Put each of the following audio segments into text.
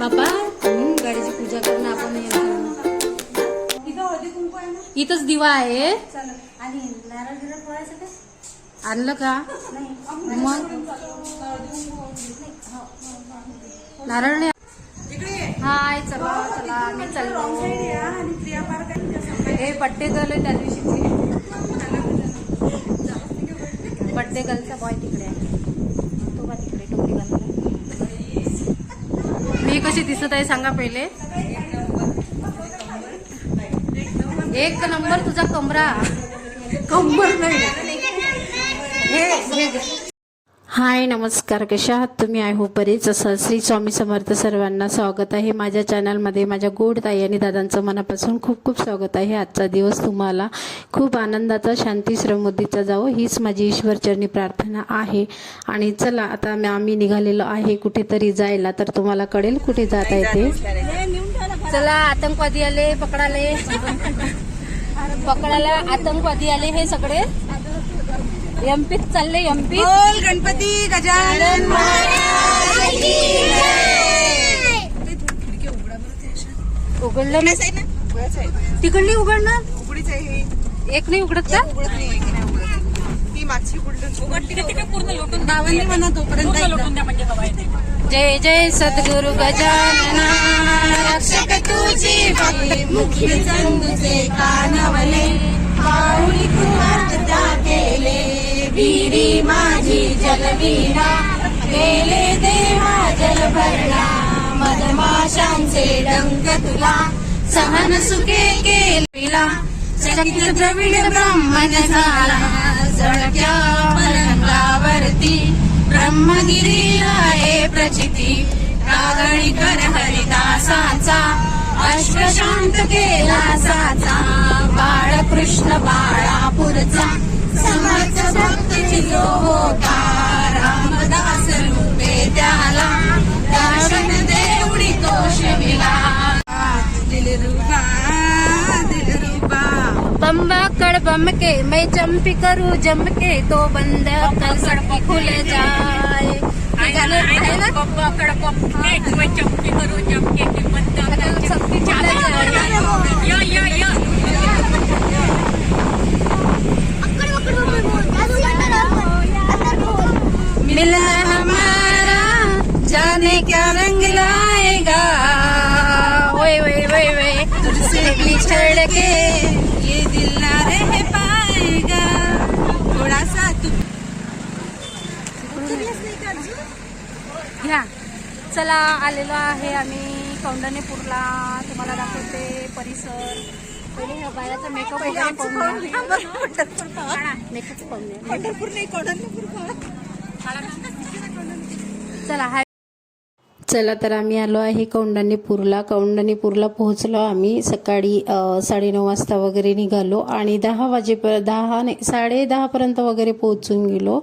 बाबा गाडीची पूजा करणं आपण हे इथंच दिवा आहे. आणलं का? मग? नारळ नाही. हाय चला चला आम्ही चाललो. हे. बड्डे गर्ल आहे त्या दिवशीची. बड्डे गर्लचा बॉय तिकडे आहे तो बा तिकडे टोपी घालून मी कशी दिसत आहे सांगा पहिले. एक नंबर तुझा कमरा. कंबर नाही. हे हे हाय नमस्कार. कशा आहात तुम्ही? आय होप बरेच असं श्री स्वामी समर्थ सर्वांना स्वागत आहे. माझ्या चॅनलमध्ये माझ्या गोड ताई आणि दादांचं मनापासून खूप खूप स्वागत आहे. आजचा दिवस तुम्हाला खूप आनंदाचा शांती श्रमोदीचा जावो हीच माझी ईश्वरचरणी प्रार्थना आहे. आणि चला आता आम्ही- आम्ही निघालेलो आहे कुठेतरी जायला तर तुम्हाला कळेल कुठे जात आहे ते चला आतंकवादी आले पकडाले. पकडायला आतंकवादी आले हे सगळे. एमपीत चालले एमपी बोल गणपती गजानन उघडलं नाही तिकडली उघडणार? उघडीच आहे ही. एक नाही उघडत का? उघडत नाही नाही बावन्नी म्हणा तोपर्यंत एकदा. जय जय सद्गुरु गजानना रक्षक तुझी भक्ती मुखी चंदुचे कानवले पाऊली कुमारता केले विरी माझी जलवीणा. गेले देवा जल भरला मधमाशांचे डंक तुला. सहन सुखे केला चकित द्रविड ब्राह्मण झाला. जळक्या पलंगावरती ब्रह्मगिरी आहे प्रचिती. रागणी कर हरिदासाचा अश्वशांत केला साचा बाळकृष्ण बाळापूरचा. समर्थ भक्त जिलो होता रामदास रूपे त्याला. दर्शन देवडी तो शिविला बम्बा कड़ बम के मैं चंपी करूँ जम के तो बंद कल सड़क खुल जाए हे. मिलना हमारा जाने क्या रंग लाएगा ओए ओए ओए ओए तुझसे बिछड़ के तू घ्या. चला आलेलो आहे आम्ही कौंडणीपूरला तुम्हाला दाखवते परिसर. पहिले ह्या बायाचा मेकअप वगैरे पाहून घ्या. मेकअप पाहून घ्या. पंढरपूर नाही कोल्हापूर चला हाय चला तर आम्ही आलो आहे कौंडणीपूरला कौंडणीपूरला पोहोचलो आम्ही. सकाळी साडे साडेनऊ वाजता वगैरे निघालो आणि दहा वाजेपर्यंत दहा नाही साडे दहापर्यंत वगैरे पोहोचून गेलो.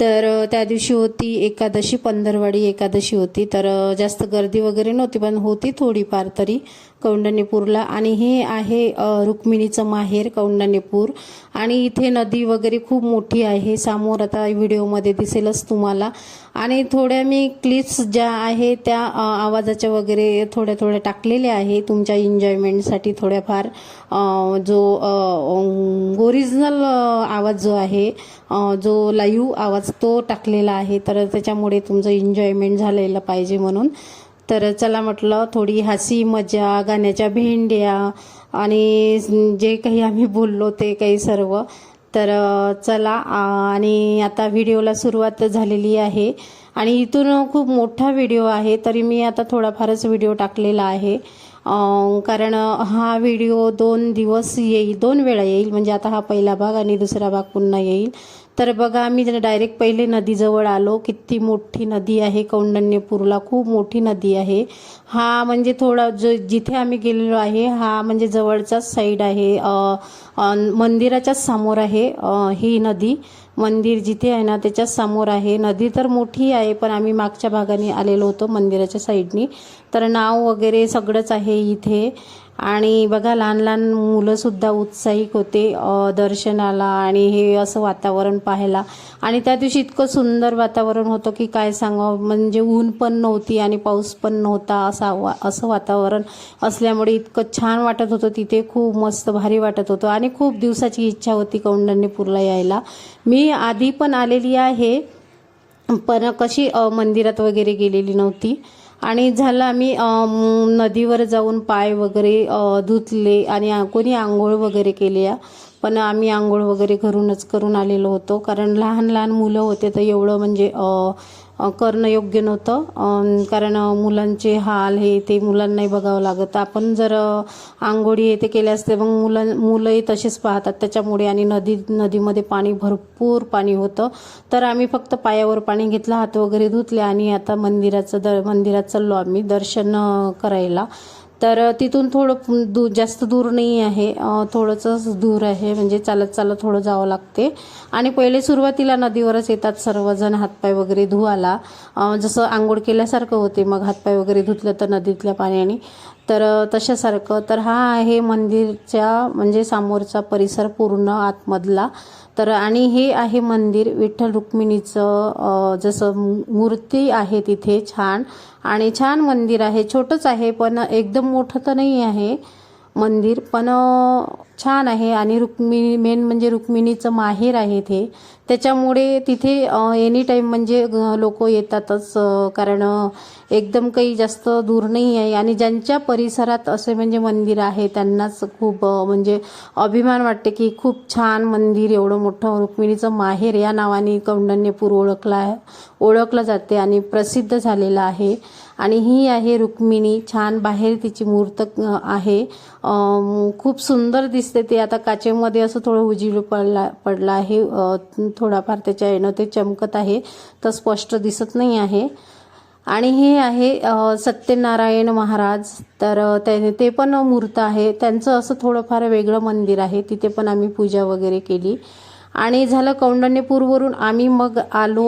तर त्या दिवशी होती एकादशी पंधरवाडी एकादशी होती. तर जास्त गर्दी वगैरे नव्हती पण होती थोडीफार तरी. कौंडण्यपूरला आणि हे आहे रुक्मिणीचं माहेर कौंडण्यपूर. आणि इथे नदी वगैरे खूप मोठी आहे. समोर आता व्हिडिओमध्ये दिसेलच तुम्हाला. आणि थोड्या मी क्लिप्स ज्या आहे त्या आवाजाच्या वगैरे थोड्या थोड्या टाकलेल्या आहे तुमच्या एन्जॉयमेंटसाठी थोड्याफार जो ओरिजिनल आवाज जो आहे जो लाईव्ह आवाज तो टाकलेला आहे. तर त्याच्यामुळे तुमचं एन्जॉयमेंट झालेलं पाहिजे म्हणून. तर चला म्हटलं थोडी हसी मजा गाण्याच्या भेंड्या आणि जे काही आम्ही बोललो ते काही सर्व. तर चला आणि आता व्हिडिओला सुरुवात झालेली आहे. आणि इथून खूप मोठा व्हिडिओ आहे तरी मी आता थोडाफारच व्हिडिओ टाकलेला आहे. कारण हा व्हिडिओ दोन दिवस येईल दोन वेळा येईल. म्हणजे आता हा पहिला भाग आणि दुसरा भाग पुन्हा येईल. तर बघा आम्ही डायरेक्ट पहिले नदीजवळ आलो. किती मोठी नदी आहे कौंडण्यपूरला खूप मोठी नदी आहे. हा म्हणजे थोडा जो जिथे आम्ही गेलेलो आहे हा म्हणजे जवळचाच साईड आहे. मंदिराच्याच समोर आहे ही नदी. मंदिर जिथे आहे ना त्याच्यासमोर आहे. नदी तर मोठी आहे पण आम्ही मागच्या भागाने आलेलो होतो मंदिराच्या साईडनी तर नाव वगैरे सगळंच आहे इथे. आणि बघा लहान लहान मुलंसुद्धा उत्साहिक होते दर्शनाला आणि हे असं वातावरण पाहायला. आणि त्या दिवशी इतकं सुंदर वातावरण होतं की काय सांगावं म्हणजे ऊन पण नव्हती आणि पाऊस पण नव्हता असा वा असं वातावरण असल्यामुळे इतकं छान वाटत होतं. तिथे खूप मस्त भारी वाटत होतं आणि खूप दिवसाची इच्छा होती कौंडण्यपूरला यायला. मी आधी पण आलेली आहे पण कशी मंदिरात वगैरे गेलेली नव्हती. आणि झालं आम्ही नदीवर जाऊन पाय वगैरे धुतले आणि कोणी आंघोळ वगैरे केली आहे. पण आम्ही आंघोळ वगैरे घरूनच करून आलेलो होतो कारण लहान लहान मुलं होते तर एवढं म्हणजे करणं योग्य नव्हतं. कारण मुलांचे हाल हे ते मुलांनाही बघावं लागत. आपण जर आंघोळी हे ते केले असते मग मुलं मुलंही तसेच पाहतात. त्याच्यामुळे आणि नदी नदीमध्ये पाणी भरपूर पाणी होतं. तर आम्ही फक्त पायावर पाणी घेतलं हात वगैरे धुतले आणि आता मंदिराचं द मंदिरात चाललो आम्ही दर्शन करायला. तर तिथून थोडं दू जास्त दूर नाही आहे. थोडंसंच दूर आहे. म्हणजे चालत चालत थोडं जावं लागते. आणि पहिले सुरुवातीला नदीवरच येतात सर्वजण हातपाय वगैरे धुवायला. जसं आंघोळ केल्यासारखं होते. मग हातपाय वगैरे धुतलं तर नदीतल्या पाण्याने. तर तशासारखं. तर हा आहे मंदिरच्या म्हणजे समोरचा परिसर पूर्ण आतमधला. तर आणि हे आहे मंदिर विठ्ठल रुक्मिणीचं जसं मूर्ती आहे तिथे छान. आणि छान मंदिर आहे छोटंच आहे पण एकदम मोठं तर नाही आहे मंदिर पण छान आहे आणि रुक्मिणी मेन म्हणजे रुक्मिणीचं माहेर आहे ते. त्याच्यामुळे तिथे एनी टाईम म्हणजे लोक येतातच कारण एकदम काही जास्त दूर नाही आहे. आणि ज्यांच्या परिसरात असे म्हणजे मंदिर आहे त्यांनाच खूप म्हणजे अभिमान वाटते की खूप छान मंदिर एवढं मोठं रुक्मिणीचं माहेर या नावाने कौंडण्यपूर ओळखला आहे ओळखलं जाते आणि प्रसिद्ध झालेलं आहे. आणि ही आहे रुक्मिणी. छान बाहेर तिची मूर्त आहे. खूप सुंदर दिसते ते. आता काचेमध्ये असं थोडं उजीड पडला पडला आहे. थोडाफार त्याच्या येणं ते चमकत आहे. तर स्पष्ट दिसत नाही आहे. आणि हे आहे सत्यनारायण महाराज. तर अ, ते ते पण मूर्त आहे. त्यांचं असं थोडंफार वेगळं मंदिर आहे. तिथे पण आम्ही पूजा वगैरे केली. आणि झालं कौंडण्यपूरवरून आम्ही मग आलो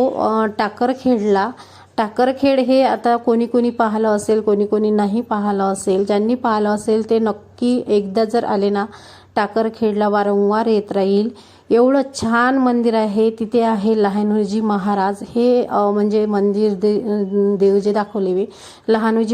टाकरखेडला. टाकरखेड हे आता कोणी कोणी पाहिलं असेल कोणी कोणी नाही पाहिलं असेल. ज्यांनी पाहिलं असेल ते नक्की एकदा जर आले ना टाकरखेडला वारंवार येत राहील. एवढं छान मंदिर आहे तिथे आहे लहानुजी महाराज. हे म्हणजे मंदिर दे देव जे दाखवले मी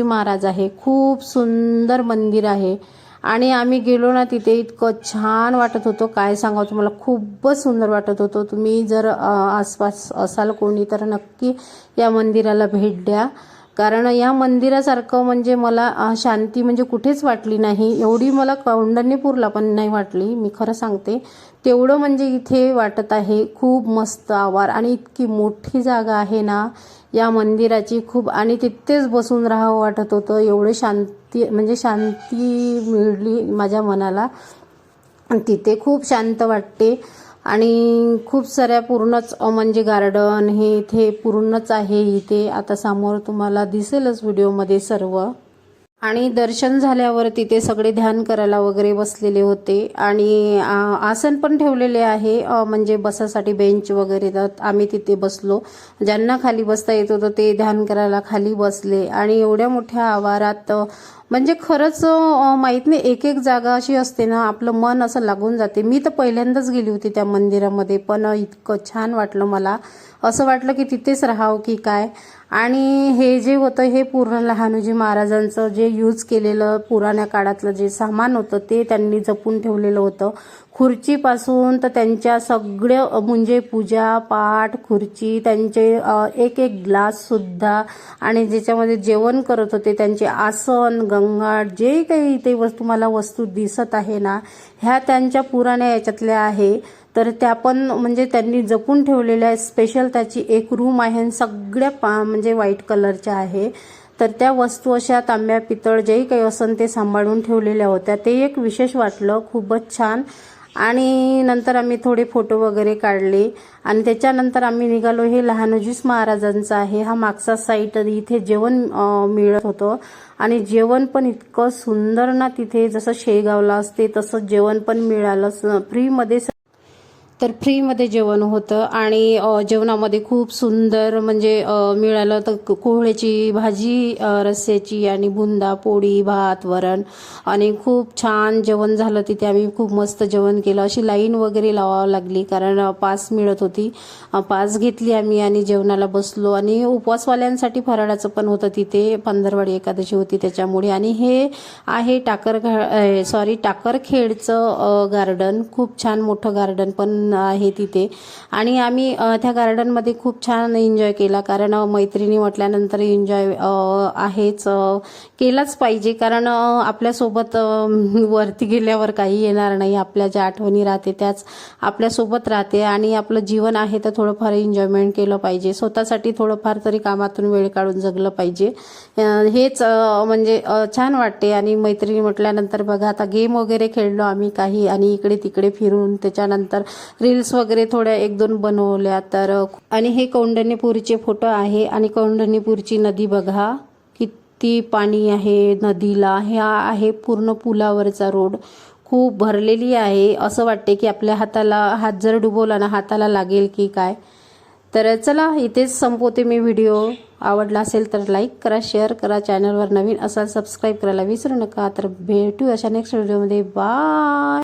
महाराज आहे. खूप सुंदर मंदिर आहे. आणि आम्ही गेलो ना तिथे इतकं छान वाटत होतं. काय सांगावं तुम्हाला? खूपच सुंदर वाटत होतं. तुम्ही जर आसपास असाल कोणी तर नक्की या मंदिराला भेट द्या. कारण या मंदिरासारखं म्हणजे मला शांती म्हणजे कुठेच वाटली नाही. एवढी मला कौंडण्यपूरला पण नाही वाटली मी खरं सांगते. तेवढं म्हणजे इथे वाटत आहे. खूप मस्त आवार आणि इतकी मोठी जागा आहे ना या मंदिराची खूप आणि तिथेच बसून राहावं वाटत होतं. एवढे शांती म्हणजे शांती मिळली माझ्या मनाला. तिथे खूप शांत वाटते. आणि खूप साऱ्या पूर्णच म्हणजे गार्डन हे इथे पूर्णच आहे इथे. आता समोर तुम्हाला दिसेलच व्हिडिओमध्ये सर्व. आणि दर्शन झाल्यावर तिथे सगळे ध्यान करायला वगैरे बसलेले होते. आणि आसन पण ठेवलेले आहे. म्हणजे बसासाठी बेंच वगैरे आम्ही तिथे बसलो. ज्यांना खाली बसता येत होतं ते ध्यान करायला खाली बसले. आणि एवढ्या मोठ्या आवारात म्हणजे खरंच माहीत नाही एक एक जागा अशी असते ना आपलं मन असं लागून जाते. मी तर पहिल्यांदाच गेली होती त्या मंदिरामध्ये पण इतकं छान वाटलं मला. असं वाटलं की तिथेच राहावं की काय? आणि हे जे होतं हे पूर्ण लहानूजी महाराजांचं जे यूज केलेलं पुराण्या काळातलं जे सामान होतं ते त्यांनी जपून ठेवलेलं होतं. खुर्चीपासून तर त्यांच्या सगळं म्हणजे पूजा पाठ खुर्ची त्यांचे एक एक ग्लाससुद्धा आणि ज्याच्यामध्ये जेवण करत होते त्यांचे आसन गंगाट जे काही ते वस्तू मला वस्तू दिसत आहे ना ह्या त्यांच्या पुराण्या याच्यातल्या आहे. तर त्या पण म्हणजे त्यांनी जपून ठेवलेल्या स्पेशल त्याची एक रूम आहे आणि सगळ्या पा म्हणजे व्हाईट कलरच्या आहे. तर त्या वस्तू अशा तांब्या पितळ जे काही असन ते सांभाळून ठेवलेल्या होत्या. ते एक विशेष वाटलं. खूपच छान. आणि नंतर आम्ही थोडे फोटो वगैरे काढले. आणि त्याच्यानंतर आम्ही निघालो. हे लहानोजीस महाराजांचं आहे. हा मागचा साईट इथे जेवण मिळत होतं. आणि जेवण पण इतकं सुंदर ना तिथे. जसं शेगावला असते तसं जेवण पण मिळालं. फ्रीमध्ये तर फ्रीमध्ये जेवण होतं आणि जेवणामध्ये खूप सुंदर म्हणजे मिळालं तर कोहळ्याची भाजी रस्स्याची आणि बुंदा पोळी भात वरण आणि खूप छान जेवण झालं तिथे. आम्ही खूप मस्त जेवण केलं. अशी लाईन वगैरे लावावं लागली कारण पास मिळत होती. पास घेतली आम्ही आणि जेवणाला बसलो आणि उपवासवाल्यांसाठी फराळाचं पण होतं तिथे. पंधरवाडी एकादशी होती त्याच्यामुळे आणि हे आहे टाकर सॉरी टाकरखेडचं गार्डन खूप छान मोठं गार्डन पण आहे तिथे. आणि आम्ही त्या गार्डनमध्ये खूप छान एन्जॉय केला. कारण मैत्रिणी म्हटल्यानंतर एन्जॉय आहेच. केलाच पाहिजे. कारण आपल्यासोबत वरती गेल्यावर काही येणार नाही. आपल्या ज्या आठवणी राहते त्याच आपल्यासोबत राहते. आणि आपलं जीवन आहे तर थोडंफार एन्जॉयमेंट केलं पाहिजे. स्वतःसाठी थोडंफार तरी कामातून वेळ काढून जगलं पाहिजे. हेच म्हणजे छान वाटते. आणि मैत्रिणी म्हटल्यानंतर बघा आता गेम वगैरे खेळलो आम्ही काही. आणि इकडे तिकडे फिरून त्याच्यानंतर रील्स वगैरे थोड्या एक दोन बनवल्या तर आणि हे कौंडण्यपूरचे फोटो आहे. आणि कौंडण्यपूरची नदी बघा किती पाणी आहे नदीला. ह्या आहे पूर्ण पुलावरचा रोड. खूप भरलेली आहे. असं वाटते की आपल्या हाताला हात जर डुबवला ना हाताला लागेल की काय? तर चला इथेच संपवते मी व्हिडिओ. आवडला असेल तर लाईक करा शेअर करा. चॅनलवर नवीन असाल सबस्क्राईब करायला विसरू नका. तर भेटू अशा नेक्स्ट व्हिडिओमध्ये बाय!